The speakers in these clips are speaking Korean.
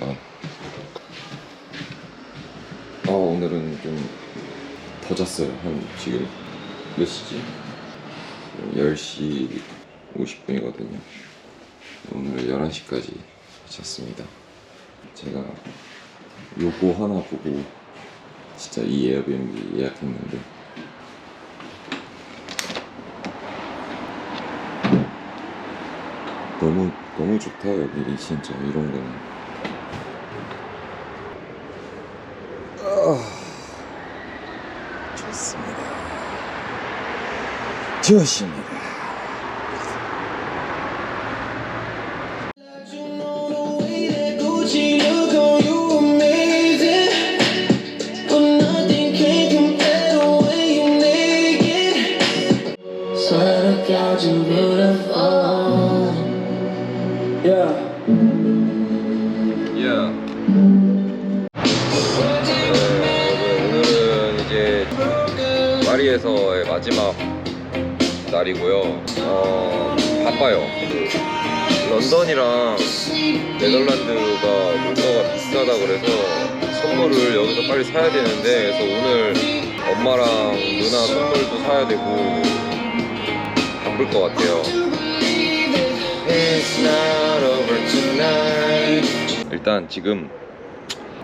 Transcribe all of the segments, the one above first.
네, 여러분. 아, 오늘은 좀 더 잤어요. 한 지금 몇 시지? 10시 50분이거든요. 오늘 11시까지 잤습니다. 제가 요거 하나 보고 진짜 이 에어비앤비 예약했는데 너무 너무 좋다 여기 진짜 이런 거는 아, 좋습니다 좋습니다 바쁠 것 같아요. 일단 지금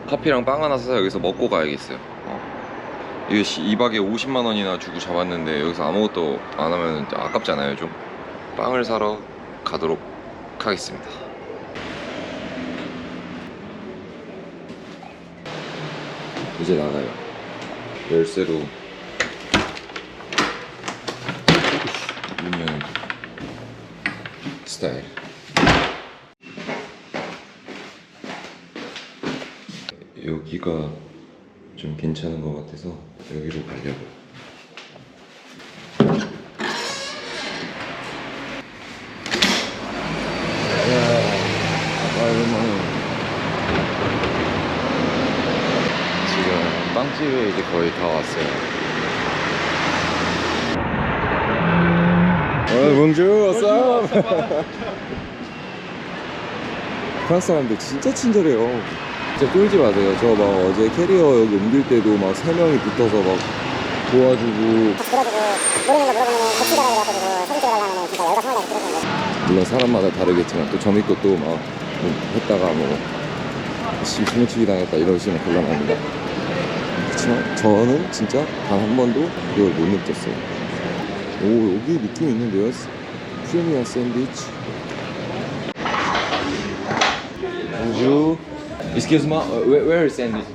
커피랑 빵 하나 사서 여기서 먹고 가야겠어요. 어. 이게 2박에 50만 원이나 주고 잡았는데 여기서 아무것도 안 하면 아깝잖아요, 좀. 빵을 사러 가도록 하겠습니다. 이제 나가요. 열쇠로 문 여는 스타일. 여기가 좀 괜찮은 것 같아서 여기로 가려고. 빵집에 이제 거의 다 왔어요. 봉주, 왔어. 프랑스 사람들 진짜 친절해요. 진짜 쫄지 마세요. 저 막 어제 캐리어 여기 옮길 때도 막 세 명이 붙어서 막 도와주고. 찍어주는데 물론 사람마다 다르겠지만 또 점 있고 또 막 했다가 뭐 시무치기 당했다 이러시면 곤란합니다. 그렇지만 저는 진짜 단 한 번도 이걸 못 느꼈어요. 오 여기 느낌 있는데요. 프리미엄 샌드위치. Bonjour. Excuse me, uh, where, where is sandwich?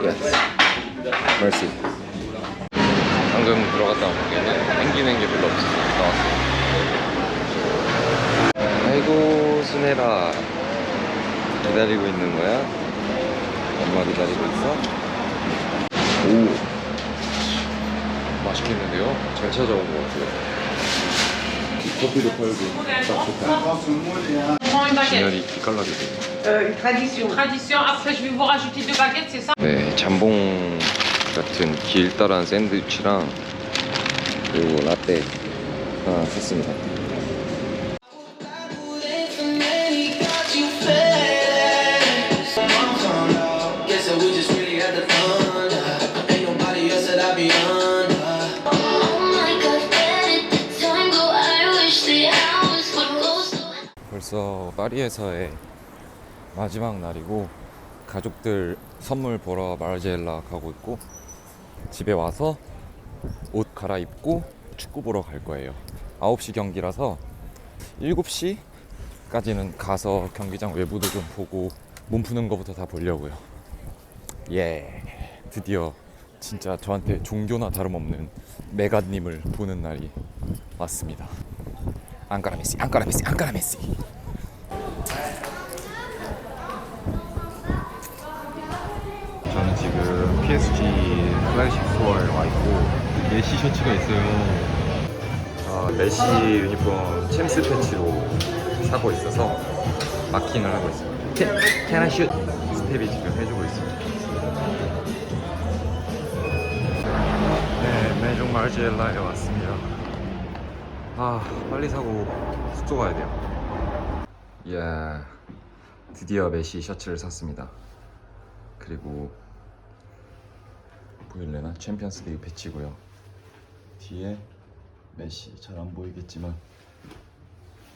Yes. Mercy. 방금 들어갔다 온 게는 땡기는 게 별로 없어서 나왔어요. 아이고 순애라 기다리고 있는 거야? 엄마 기다리고 있어? 오 맛있겠는데요? 잘 찾아온 것 같아요. 커피도 팔고 딱 좋다. 진열이 기깔나게. Euh, 네, 잠봉 같은 길다란 샌드위치랑 그리고 라떼 하나 샀습니다. 벌써 파리에서의 마지막 날이고 가족들 선물 보러 마르제일라 가고 있고 집에 와서 옷 갈아입고 축구 보러 갈 거예요. 9시 경기라서 7시 까지는 가서 경기장 외부도 좀 보고 몸 푸는 거부터 다 보려고요. 예, 드디어 진짜 저한테 종교나 다름없는 메가님을 보는 날이 왔습니다. 앙카라 메시, 앙카라 메시, 앙카라 메시. PSG 플래시 스토어에 와 있고 메시 셔츠가 있어요. 아, 메시 유니폼 챔스 패치로 사고 있어서 마킹을 하고 있습니다. 캐, 캐나 슛 스텝이 지금 해주고 있습니다. 네, 메종 마르지엘라에 왔습니다. 아, 빨리 사고 숙소 가야 돼요. 이야, 드디어 메시 셔츠를 샀습니다. 그리고 보일래나 챔피언스 리그 배치고요. 뒤에 메시 잘 안 보이겠지만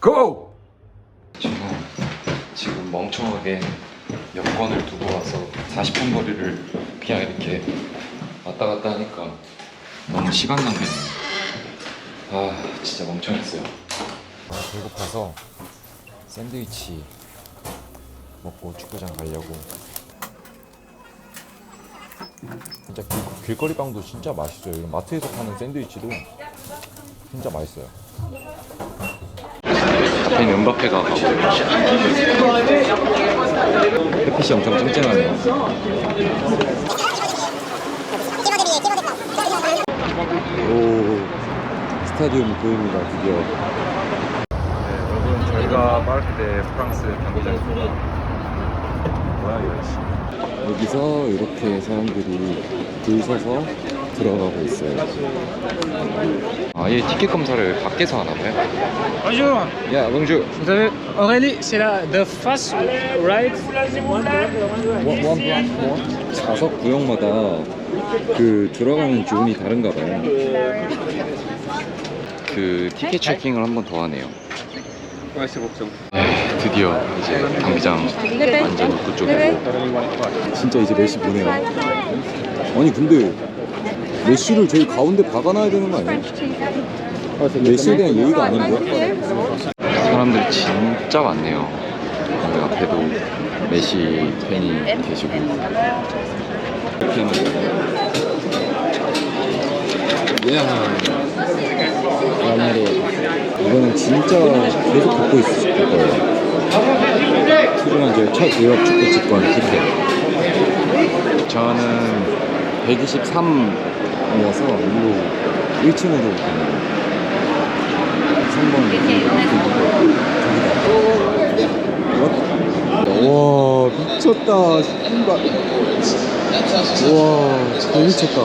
고! 저는 지금 멍청하게 여권을 두고 와서 40분 거리를 그냥 이렇게 왔다 갔다 하니까 너무 시간 낭비네. 아 진짜 멍청했어요. 아, 배고파서 샌드위치 먹고 축구장 가려고. 진짜 길, 길거리 빵도 진짜 맛있어요. 이런 마트에서 파는 샌드위치도 진짜 맛있어요. 앞에는 은바페가 가고 햇빛이 엄청 쨍쨍하네요. 오 스타디움이 보입니다 드디어. 네, 여러분 저희가 빠르게 때 프랑스 경기장입니다. 이거 씨. 여기서 이렇게 사람들이 줄 서서 들어가고 있어요. 아예 티켓 검사를 밖에서 하나 봐요? Bonjour, 야, 봉주. vous avez Aurélie, c'est là, the first right one 원, 원. 좌석 구역마다 그 들어가는 존이 다른가 봐요. 그 티켓 체킹을 한 번 더 하네요. 네, 드디어 이제 경기장 완전 입구 쪽이고 진짜 이제 메시 보네요. 아니 근데 메시를 제일 가운데 박아놔야 되는 거 아니에요? 메시에 대한 예의가 아닌데? 사람들이 진짜 많네요. 여기 앞에도 메시 팬이 계시고 이렇게 하면 야 만약에 이거는 진짜 계속 갖고 있을 거예요. 소중한 저의 첫 유럽 축구 직관 티켓. 저는 123이어서 일로 1층으로 가는 3번 와 미쳤다 신발. 와 진짜 미쳤다.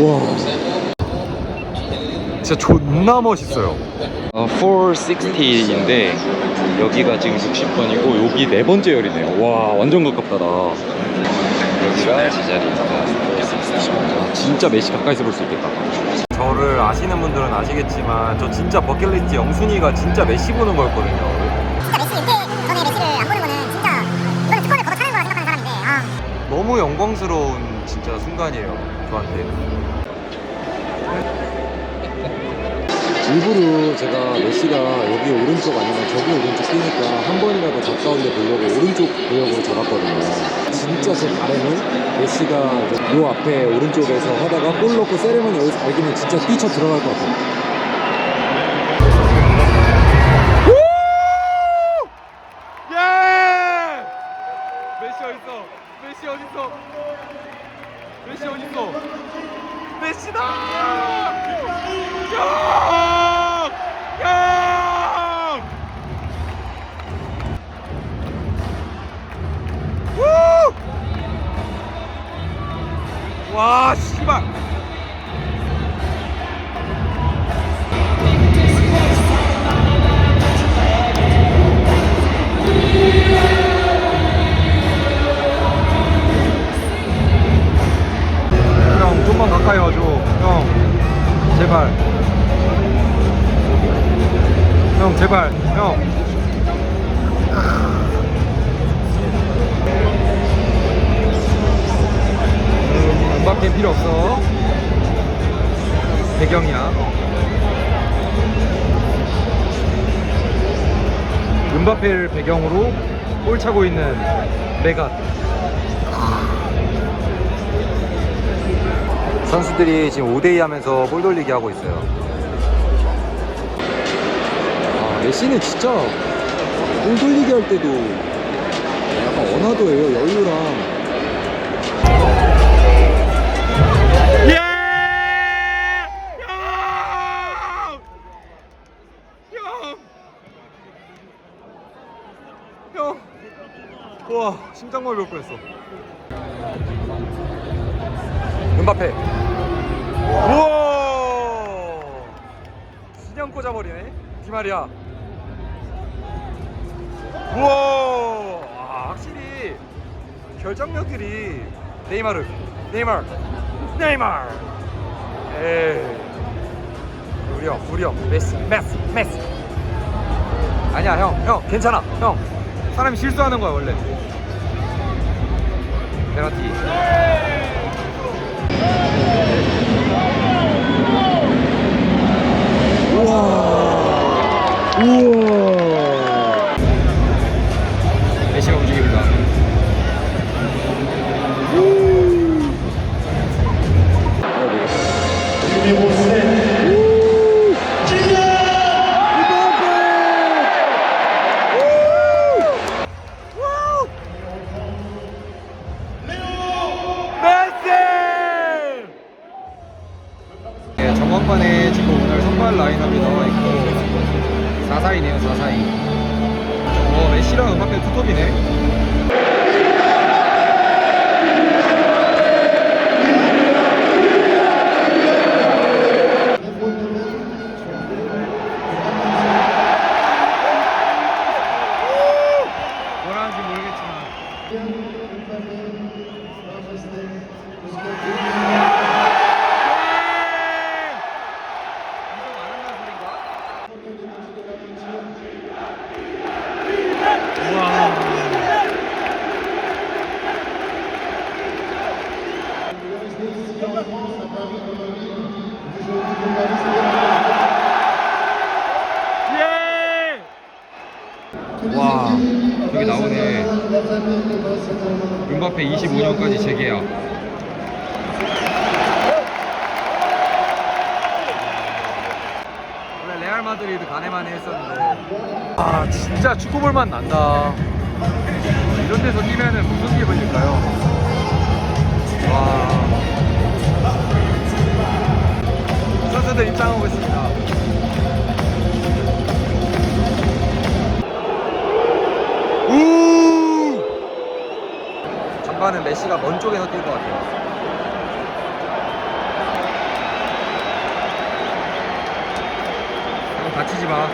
와. 진짜 존나 멋있어요 어, 460인데 여기가 지금 60번이고 여기 네 번째 열이네요. 와 완전 가깝다 나 여기가 제 자리입니다. 아, 진짜 메시 가까이서 볼 수 있겠다. 저를 아시는 분들은 아시겠지만 저 진짜 버킷리스트 영순이가 진짜 메시 보는 거였거든요. 진짜 메시 은퇴 전에 메시를 안 보는 거는 진짜 이거는 특권을 걷어 차는 거라 생각하는 사람인데 아. 너무 영광스러운 진짜 순간이에요 저한테 일부러 제가 메시가 여기 오른쪽 아니면 저기 오른쪽 뛰니까 한 번이라도 가까운 데 보려고 오른쪽 구역으로 잡았거든요. 진짜 제 바람은 메시가 요 앞에 오른쪽에서 하다가 골 넣고 세레머니 여기서 발기면 진짜 뛰쳐 들어갈 것 같아요 와, 씨발! 형, 좀만 가까이 와줘. 형, 제발. 형, 제발. 형. 음, 음악엔 필요 없어. 배경이야. 은바페를 배경으로 골 차고 있는 메가 선수들이 지금 5대2 하면서 볼 돌리기 하고 있어요 아, 메시는 진짜 볼 돌리기 할 때도 약간 언어도예요 여유랑 심장마비 올 뻔했어. 은바페. 우와! 그냥 꽂아버리네. 디마리아. 우와! 아, 확실히 결정력들이 네이마르. 네이마르. 네이마르. 에이. 우리 형 우리 형. 메시 메시 메시. 아니야 형 형 괜찮아. 형 사람이 실수하는 거야 원래 페널티. 우와. 우와. 메시가 움직입니다. 네, 전반은 메시가 먼 쪽에서 뛸 것 같아요. 형 다치지 마.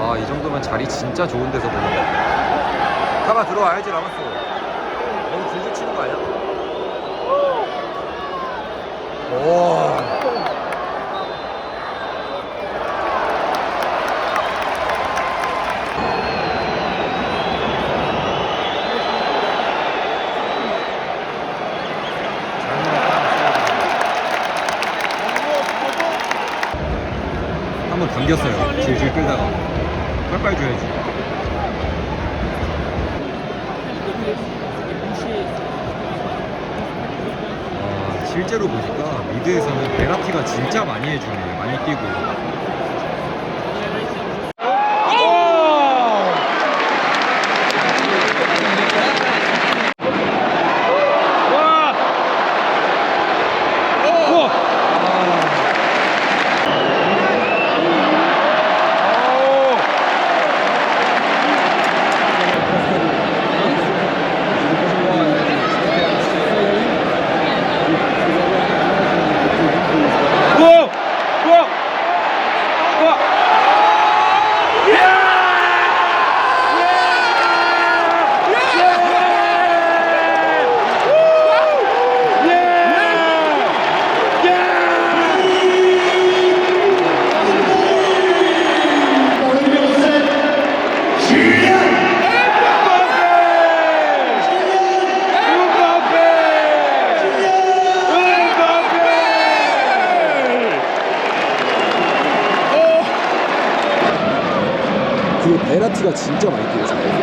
아, 이 정도면 자리 진짜 좋은 데서 보는 거 같아. 가봐 들어와야지 라모스. 너무 길게 치는 거 아니야? 오. 그 베라티가 진짜 많이 뛰어서.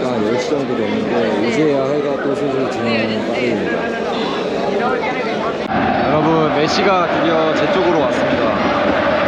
끝났으니까 10시 정도 됐는데 이제야 해가 또 슬슬 지는 빠르입니다. 여러분, 메시가 드디어 제 쪽으로 왔습니다.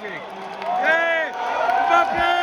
Patrick. Ei, Mbappé!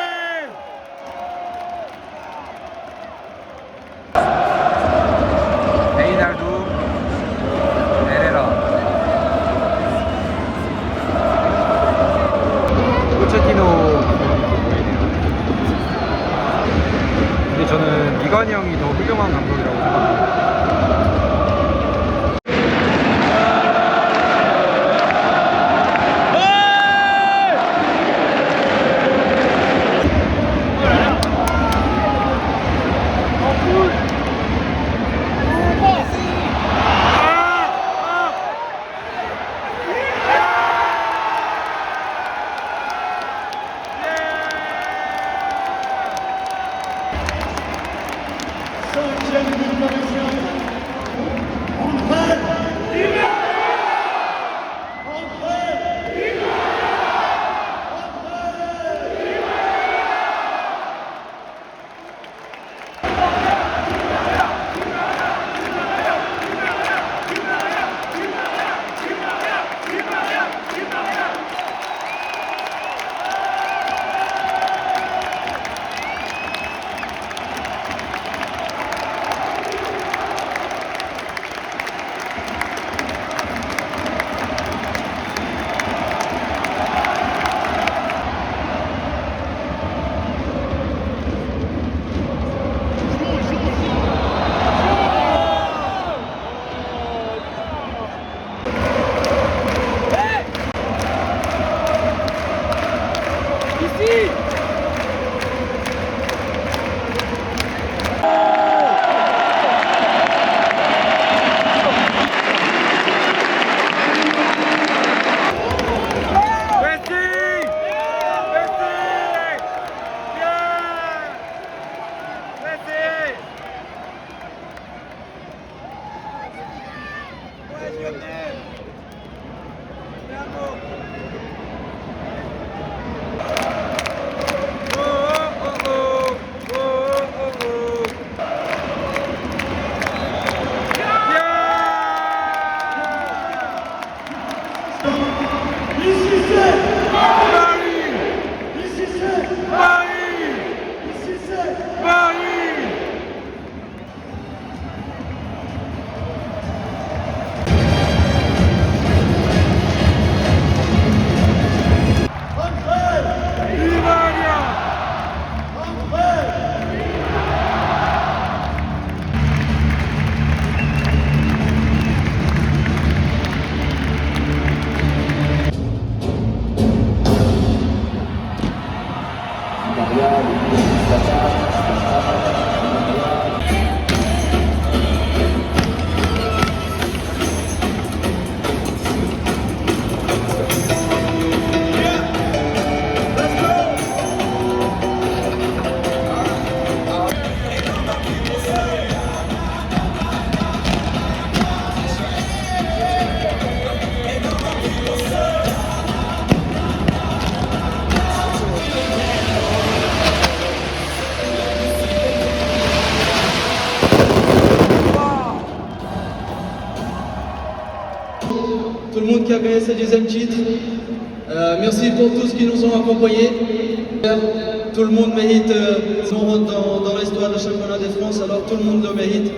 Yeah. Monde qui a gagné ce deuxième titre. Euh, merci pour tous qui nous ont accompagnés. Tout le monde mérite euh, son rôle dans, dans l'histoire du championnat de France, alors tout le monde le mérite.